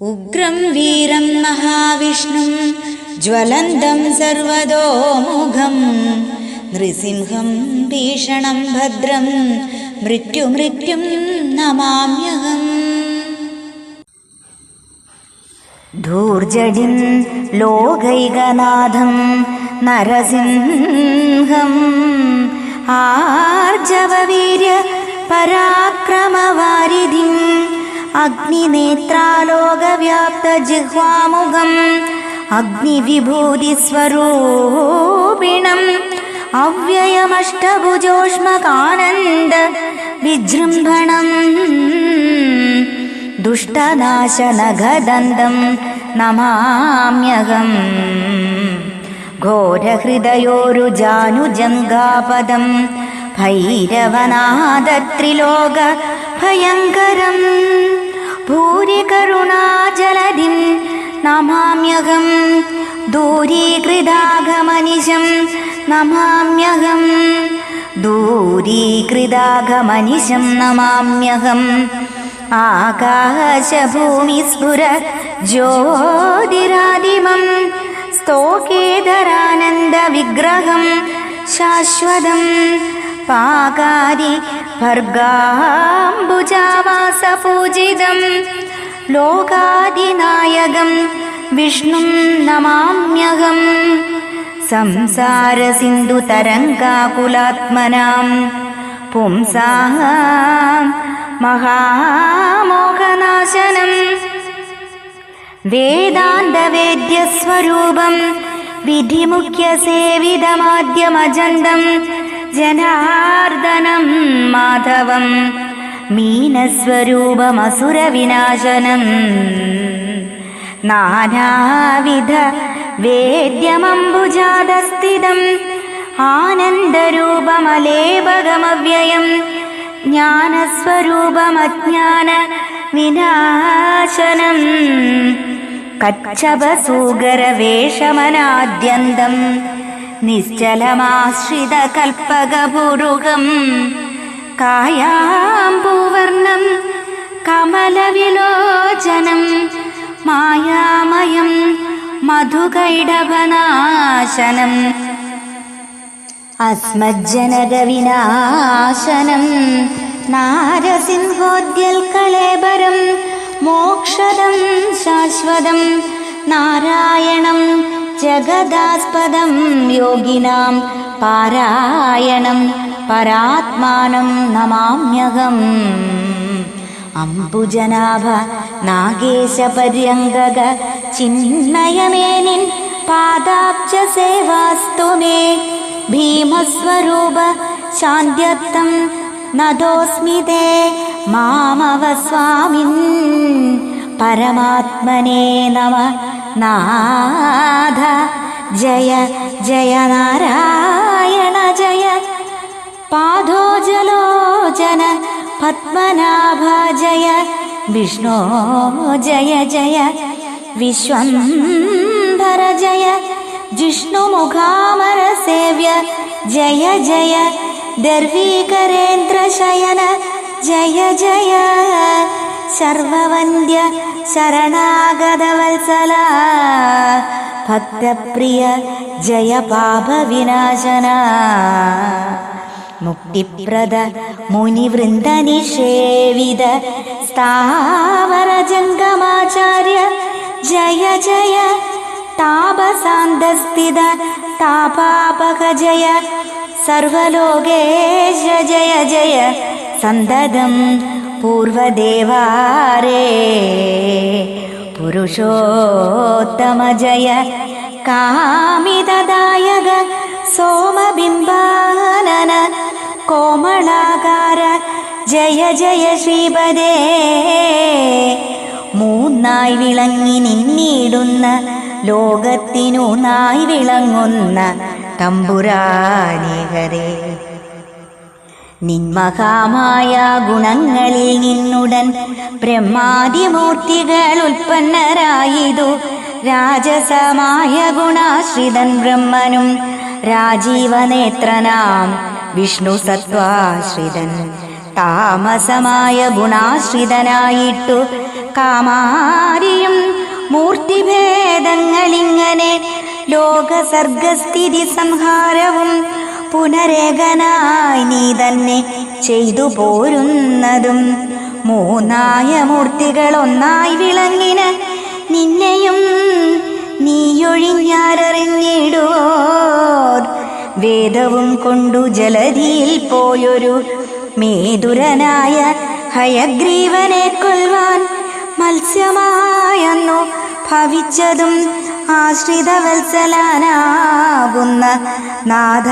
ഉഗ്രം വീരം മഹാവിഷ്ണും ജ്വലന്തം സർവതോമുഖം. നൃസിംഹം ഭീഷണം ഭദ്രം മൃത്യുമൃത്യും നമാമ്യഹം. ധൂർജടിം ലോകൈകനാഥം നരസിംഹം. ആർജവവീര്യ പരാക്രമവാരിധിം അഗ്നിനേത്രാലോകവ്യാപ്തജിഹ്വാമുഖം അഗ്നിവിഭൂതിസ്വരൂപിണം അവ്യയമഷ്ടഭുജോഷ്മകാനന്ദ വിജൃംഭണം ദുഷ്ടനാശനഘദന്തം നമാമ്യഹം ഘോരഹൃദയോരുജാനുജംഗാപദം ഭൈരവനാദത്രിലോക ഭയങ്കരം ഭൂരികരുണാജലധിം നമാമ്യഹം. ദൂരീകൃതാഗമനിശം നമാമ്യഹം. ദൂരീകൃതാഗമനിശം നമാമ്യഹം. ആകാശഭൂമിസ്ഫുര ജ്യോതിരാദിമം. സ്തോകേതരാനന്ദവിഗ്രഹം ശാശ്വതം. പാകാരി ഭർഗാംബുജാവാസപൂജിതം ലോകാദിനായകം വിഷ്ണും നമാമ്യഹം. സംസാരസിന്ധുതരംഗാകുലാത്മനാം. പുംസാം മഹാമോഹനാശനം. വേദാന്തവേദ്യസ്വരൂപം. വിധിമുഖ്യസേവിതമാദ്യമജന്തം. ജനാർദനം മാധവം. മീനസ്വരൂപമസുരവിനാശനം. നാനാവിധ വേദ്യമംബുജാതസ്ഥിതം. ആനന്ദരൂപമലേപകമവ്യയം. ജ്ഞാനസ്വരൂപമജ്ഞാന വിനാശനം കച്ചപസൂകരവേഷമനാദ്യന്തം നിശ്ചലമാശ്രിതകൽപ്പകപുരുകം. കായാംബൂവർണം കമലവിലോചനം മായാമയം മധുകൈടവനാശനം അസ്മജ്ജനകവിനാശനം നാരസിംഹോദ്യൽക്കളേബരം മോക്ഷദം ശാശ്വതം നാരായണം ജഗദാസ്പദം യോഗിനാം പാരായണം. പരാത്മാനം നമാമ്യഹം. അംബുജനാഭ നാഗേശപര്യങ്കക ചിന്മയമേനിൻ പാദാബ്ജ സേവാസ്തു മേ. ഭീമസ്വരൂപ ശാന്ത്യത്തം നദോസ്മി തേ. മാമവസ്വാമിൻ പരമാത്മനേ നമ. നാഥ ജയ ജയ നാരായണ ജയ. पादोजलोचन पद्मनाभजय विष्णो जय जय विश्वं भर जय जिष्णुमुखामरसेव्य जय जय दर्वीकरेन्द्रशयन जय जय सर्ववन्द्य शरणागतवत्सला भक्तप्रिय जय पापविनाशना। മുക്തിപ്രദ മുനിവൃന്ദനിഷേവിത സ്ഥാവര ജംഗമാചാര്യ ജയ ജയ താപസാന്തസ്ഥിത താപാപക ജയ സർവലോകേശ ജയ ജയ സന്തതം പൂർവദേവാരേ പുരുഷോത്തമ ജയ കാമിതദായക സോമബിംബാനന കോമളാകാര. ജയ ജയ ശ്രീപദേ മൂന്നായി വിളങ്ങി നിന്നിടുന്ന ലോകത്തിനു നായി വിളങ്ങുന്ന തമ്പുരാനികരേ. നിന്മഹാമായ ഗുണങ്ങളിൽ നിന്നുടൻ ബ്രഹ്മാദിമൂർത്തികൾ ഉൽപ്പന്നരായിതു. രാജസമായ ഗുണാശ്രിതൻ ബ്രഹ്മനും രാജീവനേത്രനാം വിഷ്ണു സത്വാശ്രിതൻ. താമസമായ ഗുണാശ്രിതനായിട്ടു കാമാരിയും മൂർത്തിഭേദങ്ങളിങ്ങനെ ലോകസർഗസ്ഥിതി സംഹാരവും പുനരേകനായി നീ തന്നെ ചെയ്തു പോരുന്നതും മൂന്നായ മൂർത്തികൾ ഒന്നായി വിളങ്ങിന് നിന്നെയും നീയൊഴിഞ്ഞാരറിഞ്ഞിടുവോർ വേദവും കൊണ്ടു ജലധിയിൽ പോയൊരു മേതുരനായ ഹയഗ്രീവനെ കൊൽവാൻ മത്സ്യമായെന്നു ഭവിച്ചതും ആശ്രിതവത്സലാനാകുന്ന നാഥ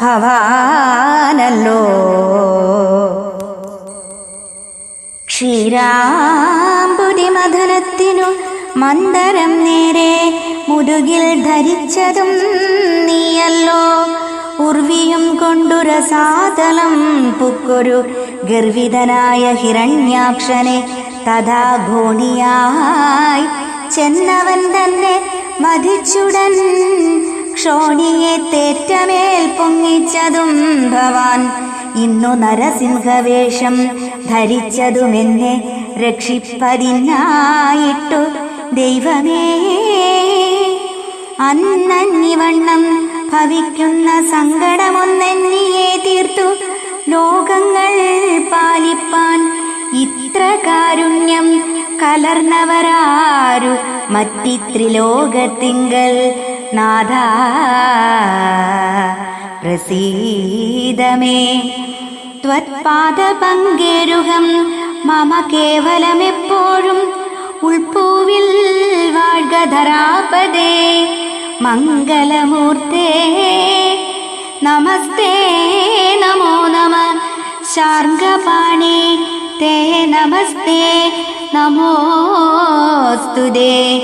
ഭവാനല്ലോ. ക്ഷീരാമ്പുതി മഥനത്തിനു മന്ദരം നേരെ മുതുകിൽ ധരിച്ചതും നീയല്ലോ. ഉർവിയും കൊണ്ടുരസാതലം പുക്കൊരു ഗർവിതനായ ഹിരണ്യാക്ഷനെ തഥാ ഘോണിയായി ചെന്നവൻ തന്നെ മതിച്ചുടൻ ക്ഷോണിയെ തേറ്റമേൽ പൊങ്ങിച്ചതും ഭവാൻ. ഇന്നു നരസിംഹവേഷം ധരിച്ചതുമെന്നെ രക്ഷിപ്പതിനായിട്ടു ദൈവമേ അന്നന്നിവണ്ണം ഭവിക്കുന്ന സങ്കടമൊന്നെന്നിയെ തീർത്തു. ലോകങ്ങൾ പാലിപ്പാൻ ഇത്ര കാരുണ്യം കലർന്നവരാരു മറ്റിത്രിലോകത്തിങ്കൽ നാഥ. പ്രസീദമേ ത്വത്പാദപങ്കേരുഹം മമ കേവലമെപ്പോഴും ഉൾപ്പൂവിൽ വാഴ്കധരാപദേ മംഗളമൂർത്തേ നമസ്തേ നമോ നമ. ശാർഗപാണി. തേ നമസ്തേ. നമോസ്തുതേ.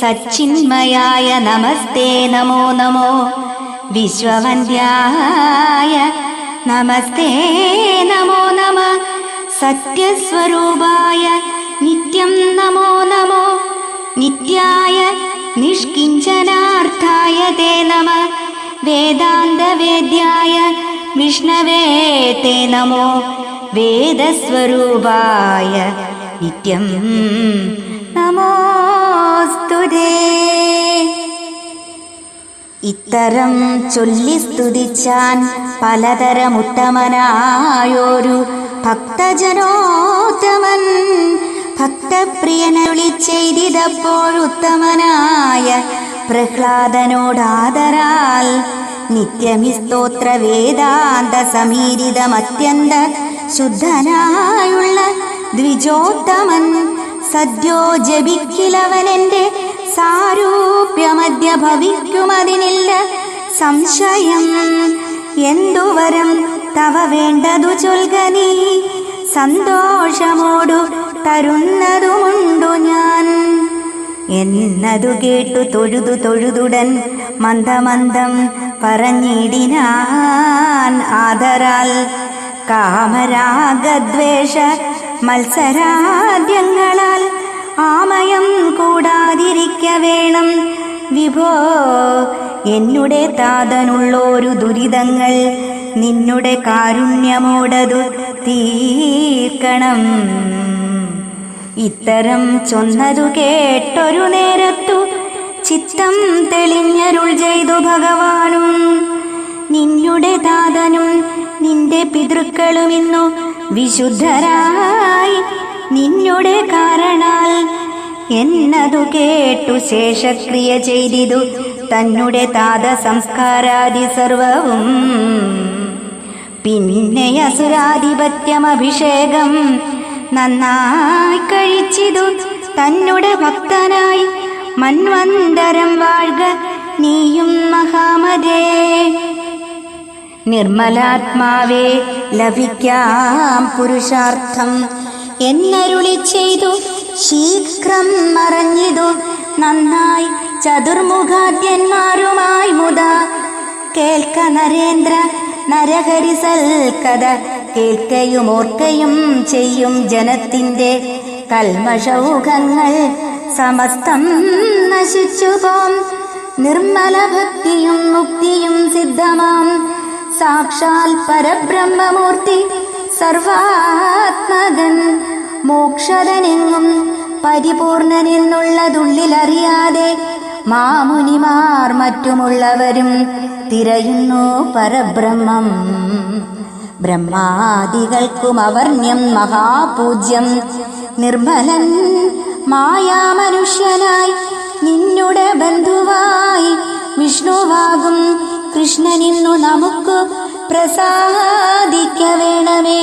സച്ചിന്മയായ നമസ്തേ നമോ നമോ. വിശ്വവന്ദ്യായ നമസ്തേ നമോ നമ. സത്യസ്വരൂപായ നിത്യം നമോ നമോ. നിത്യായ നിഷ്കിഞ്ചനാർത്ഥായ തേ നമ. വേദാന്തവേദ്യായ വിഷ്ണവേ തേ നമോ. വേദസ്വരൂപായ നിത്യം നമോസ്തുതേ ഇത്തരം ചൊല്ലി സ്തുതിച്ചാൻ പലതരമുത്തമനായൊരു ഭക്തജനോത്തമൻ ഭക്തപ്രിയനൊളി ചെയ്തിതപ്പോഴുത്തമനായ പ്രഹ്ലാദനോടാദരാൽ നിത്യമി സ്തോത്ര വേദാന്ത സമീരിതമത്യന്ത ശുദ്ധനായുള്ള ദ്വിജോത്തമൻ സദ്യോ ജപിക്കിലവനെന്റെ സാരൂപ്യമദ്യ ഭവിക്കുമതിനില്ല സംശയം. എന്തുവരം തവ വേണ്ടതു ചൊൽകനീ സന്തോഷമോടു തരുന്നതുമുണ്ടു ഞാൻ. എന്നതു കേട്ടു തൊഴുതു തൊഴുതുടൻ മന്ദമന്ദം പറഞ്ഞിടിനാൻ ആദരാൽ. കാമരാഗദ്വേഷ മത്സരാദ്യങ്ങളാൽ ആമയം കൂടാതിരിക്ക വേണം. വിഭോ എന്നുടെ താതനുള്ളോരു ദുരിതങ്ങൾ നിന്നുടെ കാരുണ്യമോടതു തീർക്കണം. ഇത്തരം ചൊന്നതു കേട്ടൊരു നേരത്തു ചിത്തം തെളിഞ്ഞരുൾ ചെയ്തു ഭഗവാനും. നിന്നുടെ താതനും നിന്റെ പിതൃക്കളും ഇന്നു വിശുദ്ധരായി. നിന്നുടെ കാരണാൽ എന്നതു കേട്ടു ശേഷക്രിയ ചെയ്തിതു തന്നുടെ താത സംസ്കാരാദി സർവവും. പിന്നെ അസുരാധിപത്യം അഭിഷേകം നന്നായി കഴിച്ചിതു. തന്നുടെ ഭക്തനായി മൻവന്തരം വാഴ്ക നീയും മഹാമതേ. നിർമ്മലാത്മാവേ ലഭിക്കാം പുരുഷാർത്ഥം. എന്നരുളി ചെയ്തു ശീഘ്രം മറഞ്ഞിതു. നന്നായി ചതുർമുഖാദ്യന്മാരുമായി മുത. കേൾക്ക നരേന്ദ്ര നരഹരിസൽ സൽക്കഥ കേൾക്കയും ഓർക്കയും ചെയ്യും ജനത്തിന്റെ കൽമഷൗഖങ്ങൾ. സമസ്തം നശിച്ചു പോം നിർമ്മല ഭക്തിയും മുക്തിയും സിദ്ധമാം. സാക്ഷാൽ പരബ്രഹ്മമൂർത്തി സർവാത്മകൻ. മോക്ഷതനെങ്ങും പരിപൂർണനെന്നുള്ളതുള്ളിലറിയാതെ മാമുനിമാർ മറ്റുമുള്ളവരും തിരയുന്നു പരബ്രഹ്മം. ബ്രഹ്മാദികൾക്കും അവർണ്യം മഹാപൂജ്യം. നിർമ്മലൻ മായാമനുഷ്യനായി നിന്നുടെ ബന്ധുവായി വിഷ്ണുവാകും. കൃഷ്ണനിന്നു നമുക്ക് പ്രസാദിക്ക വേണമേ.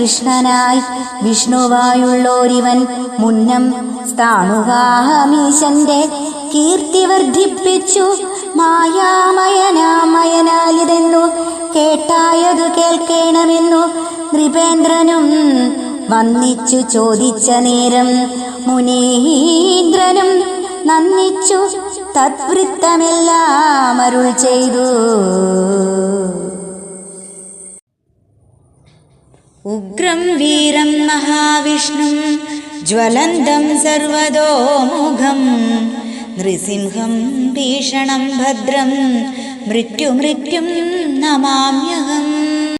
കൃഷ്ണനായി വിഷ്ണുവായുള്ളോരിവൻ മുന്നം സ്ഥാണുകാമീശന്റെ കീർത്തി വർദ്ധിപ്പിച്ചു. മായാമയനാമയനാലിതെന്നു കേട്ടായതു കേൾക്കേണമെന്നു നൃപേന്ദ്രനും വന്നിച്ചു ചോദിച്ച നേരം മുനീന്ദ്രനും നന്ദിച്ചു തദ്വൃത്തമെല്ലാം അരുൾ ചെയ്തു. ഉഗ്രം വീരം മഹാവിഷ്ണു ജ്വലന്തം സർവതോമുഖം നൃസിംഹം ഭീഷണം ഭദ്രം മൃത്യുമൃത്യും നമാമ്യഹം